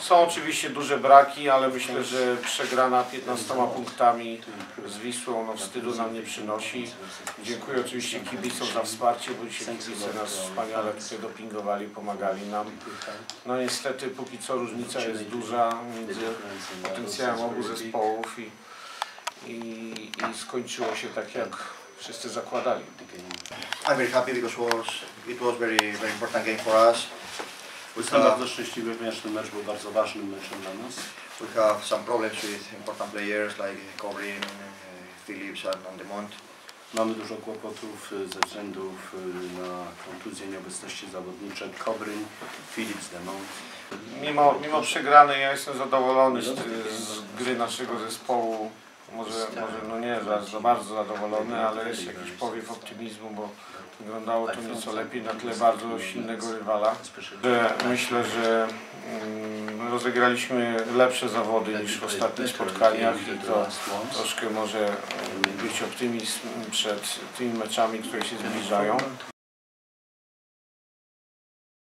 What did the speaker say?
Są oczywiście duże braki, ale myślę, że przegrana 15 punktami z Wisłą no, wstydu nam nie przynosi. Dziękuję oczywiście kibicom za wsparcie, bo dzisiaj kibice nas wspaniale tutaj dopingowali, pomagali nam. No niestety póki co różnica jest duża między potencjałem obu zespołów i, i, i skończyło się tak jak wszyscy zakładali. I'm very happy because was, it was very very important game for us. Jestem bardzo szczęśliwy, ponieważ ten mecz był bardzo ważnym meczem dla nas. We have some problems with important players like Cobrin, uh, Phillips and, and Demont. Mamy dużo kłopotów y, ze względów y, na kontuzję nieobecności zawodniczek Kobryn, Philips Demont. Mimo, mimo przegranej ja jestem zadowolony z, z gry naszego zespołu. Może, może no nie za, za bardzo zadowolony, ale jest jakiś powiew optymizmu, bo wyglądało to nieco lepiej na tle bardzo silnego rywala. Myślę, że mm, rozegraliśmy lepsze zawody niż w ostatnich spotkaniach i to troszkę może mm, być optymizm przed tymi meczami, które się zbliżają.